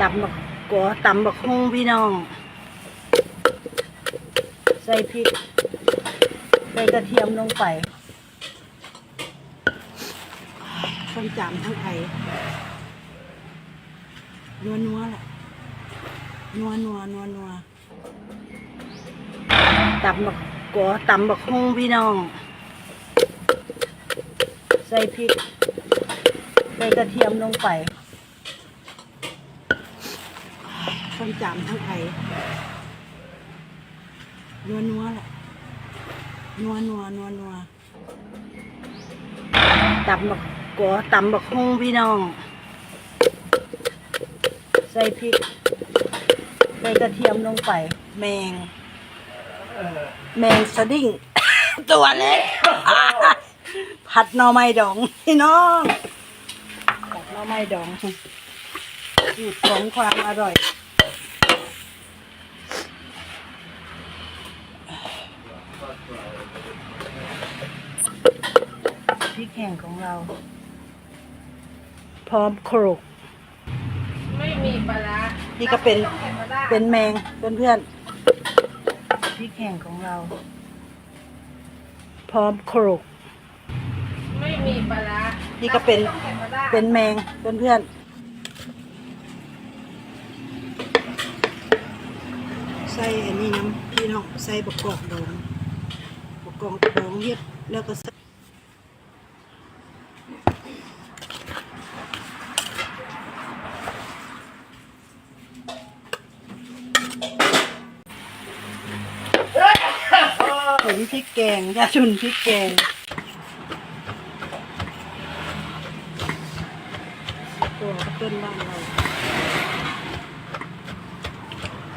ตำบักกัวตำบักฮุ่งพี่น้อง ใส่พริก ใส่กระเทียมลงไปต้มจามทั้งไทยนัวนัวแหละนัวนัวนัวนัวตำบักกัวตำบักฮุ่งพี่น้อง ใส่พริก ใส่กระเทียมลงไป ต้มจามทั้งไทยนัวนัวแหละนัวนัวนัวนัวตำบักกัวตำบักฮงพี่น้อง ใส่พริก ใส่กระเทียมลงไป แมงแมงสดิ้ง ตัวเล็กผัดหน่อไม้ดองพี่น้องผัดหน่อไม้ดองสูตรของความอร่อย พริกแห้งของเรา พร้อมโครก ไม่มีปลาร้านี่ก็เป็น ต้องใส่ปลาร้าเป็นแมงเพื่อนๆพริกแห้งของเรา พร้อมโครก ไม่มีปลาร้านี่ก็เป็น ต้องใส่ปลาร้าเป็นแมงเพื่อนๆใส่อันนี้น้ำพี่น้องใส่บกกอกดองบกกอกดองเฮ็ดแล้วก็ใส่ผงพริ กแกงยาชุนพริกแกงตัวเปิ้ลบ้านเรา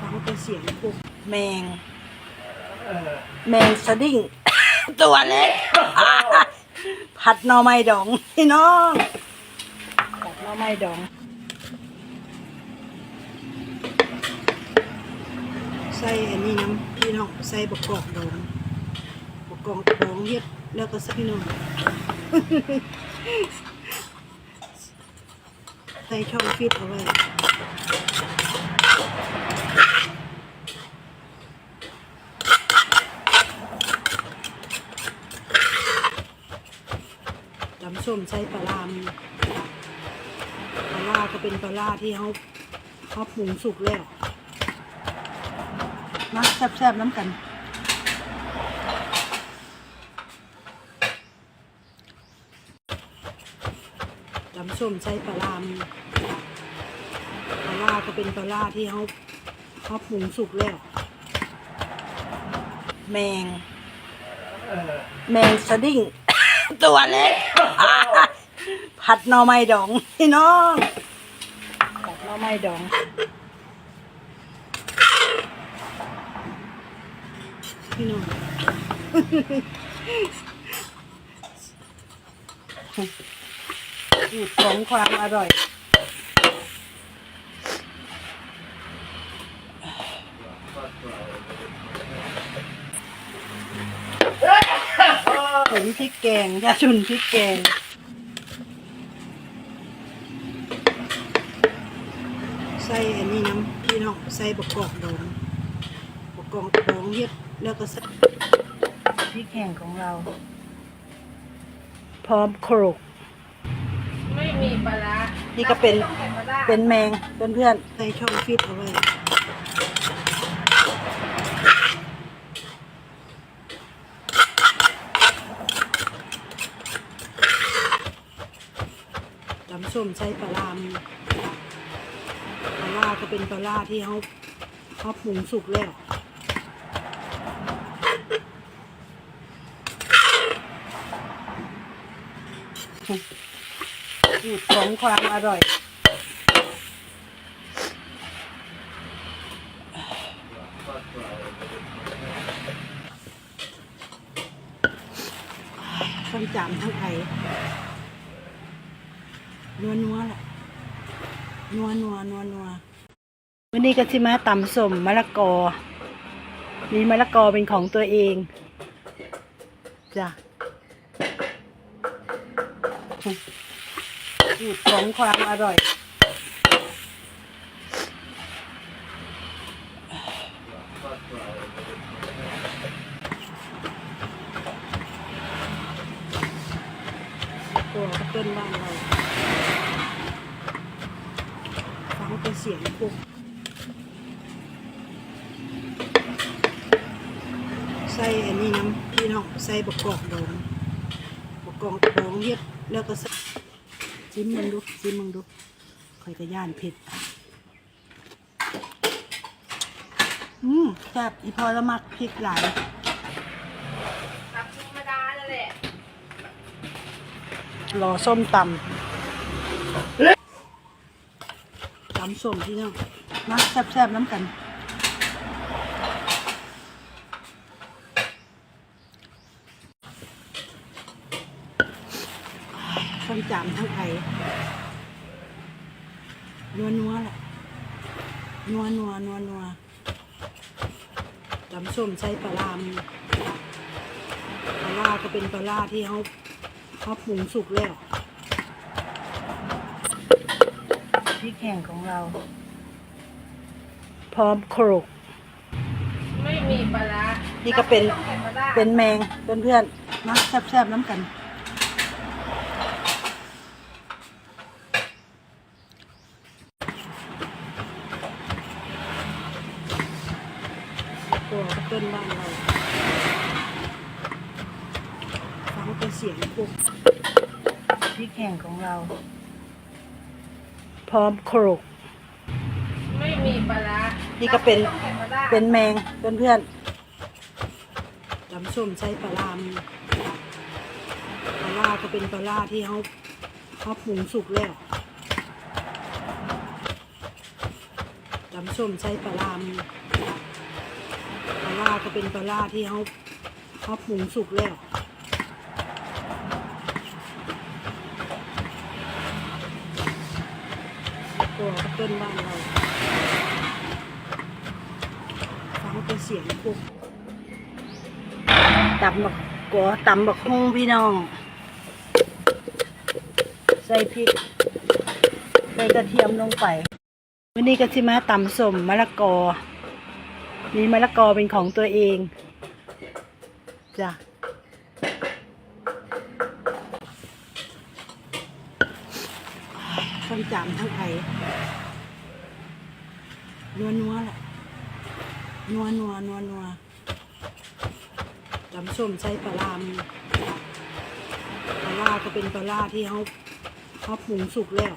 ฟังเป็นเสียงพวกแมงแมงสดิ้ง ตัวเล็ก ผัดหน่อไม้ดองพี่น้องผัดหน่อไม้ดองใส่อันนี้น้ำพี่น้องใส่บกกอกดอง บกกองเฮ็ดแล้วก็ส่พี่น้องใส่ช่องฟิตเอาไว้ตำส้มใส่ปลาร้ามปลาร้าก็เป็นปลาร้าที่เขาเขาปรุงสุกแล้วมาแซ่บๆน้ำกัน ตำส้มใส่ปลาร้ามีปลาร้าก็เป็นปลาร้าที่เขาเขาปรุงสุกแล้ว แมง แมงสดิ้ง ตัวเล็ก ผัดหน่อไม้ดองพี่น้องผัดหน่อไม้ดองพี่น้อง สูตรของความอร่อย ผงพริกแกงยาชุนพริกแกง ใส่อันนี้น้ำพี่น้องใส่บกกอกดองบกกอกดองเฮ็ดแล้วก็ใส่พริกแห้งของเรา พร้อมโครก ไม่มีปลาร้านี่ก็เป็น ต้องใส่ปลาร้าเป็นแมงเพื่อนๆใส่ช่องฟิตเอาไว้ตำส้มใส่ปลาร้ามีปลาร้าก็เป็นปลาร้าที่เขาเขาปรุงสุกแล้ว สูตรของความอร่อยต้มจามทั้งไทยนัวนัวแหละนัวนัวนัวนัววันนี้ก็สิมาตำส้มมะละกอ มีมะละกอเป็นของตัวเองจ้ะ สูตรของความอร่อย ตัวกระต้นบ้านเราฟังเป็นเสียงรุ๊บใส่อันนี้น้ำพี่น้องใส่บะกอกดองบะกอกดองเรียบแล้วก็ใส่ จิ้มมึงดูจิ้มมึงดูคอยกระย่านเผ็ด อืมแซ่บอีพอละมักพริกหลายตับธรรมดานั่นแหละรอส้มตำตำส้มพี่น้องมาแซ่บๆน้ำกัน ส้มจามทั้งไอนัวนัวๆแหละนัวนัวนัวนัวตำส้มใช้ปลาร้ามปลาร้าก็เป็นปลาร้าที่เขาเขาปรุงสุกแล้วพริกแห้งของเรา พร้อมโครกไม่มีปลาร้านี่ก็เป็นต้องใส่ปลาร้าเป็นแมงเพื่อนๆมาแซ่บๆน้ำกัน ตัวต้นบ้านเราฟังเป็นเสียงพวกพริกแห้งของเรา พร้อมโครกไม่มีปลาร้านี่ก็เป็นต้องใส่ปลาร้าเป็นแมงเพื่อนๆตำส้มใช้ปลาร้ามปลาร้าก็เป็นปลาร้าที่เขาเขาปรุงสุกแล้วตำส้มใช้ปลาร้ามป ลาร้าก็เป็นปลาร้าที่เขาเขาปรุงสุกแล้วตัวเต้นบ้านเราฟังเป็นเสียงพวกตำบักกัวตำบักฮงพี่น้อง ใส่พริก ใส่กระเทียมลงไป วันนี้ก็สิมาตำสมมะละกอ มีมะละกอเป็นของตัวเองจ้ะต้นจามทั้งไอนัวนัวแหละนัวนัวนัวนัวตำส้มใช้ปลารามปลาร้าก็เป็นปลาร้าที่เขาเขาปรุงสุกแล้ว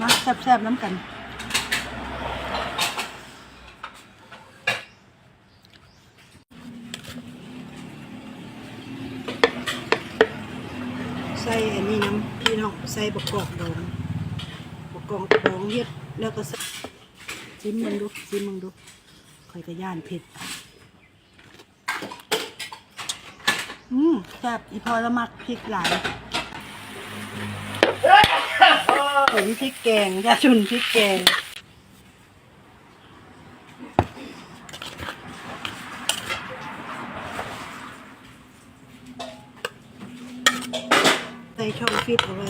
มาแซ่บๆน้ำกัน ใส่อันนี้น้ำพี่น้องใส่บกกอกดองบกกอกดองเฮ็ดแล้วก็ใส่จิ้มมึงดูจิ้มมึงดูคอยกระย่านเผ็ดอืมแซ่บอีพอละมักพริกหลายผงพริกแกงยาชุนพริกแกง ใส่ช่องฟิตเอาไว้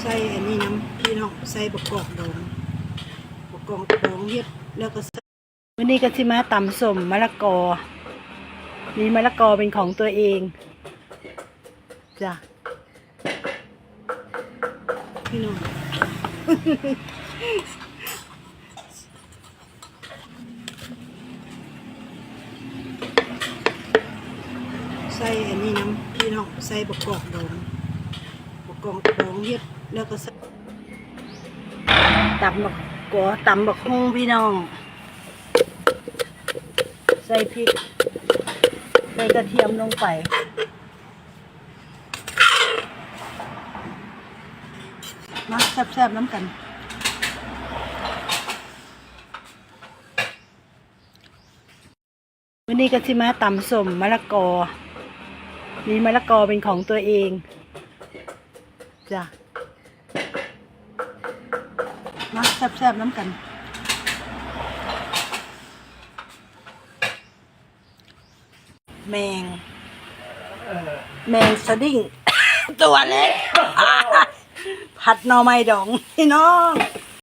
ใส่อันนี้น้ำพี่น้องใส่บกกอกดองบกกอกดองเฮ็ดแล้วก็ใส่วั นนี้ก็สิมาตำสมมะละกอ มีมะละกอเป็นของตัวเอง จ้ะ พี่น้องใส่อันนี้น้ำพี่น้องใส่บกกอกดองบกกอกดองเฮ็ดแล้วก็ใส่ตำบักกัวตำบักฮุ่งพี่น้อง ใส่พริก ใส่กระเทียมลงไป มาแซ่บๆน้ำกัน วันนี้ก็สิมาตำสมมะละกอ มีมะละกอเป็นของตัวเอง จ้ะ มาแซ่บๆน้ำกัน แมง แมงสดิ้ง ตัวเล็ก ผัดหน่อไม้ดองพี่น้อง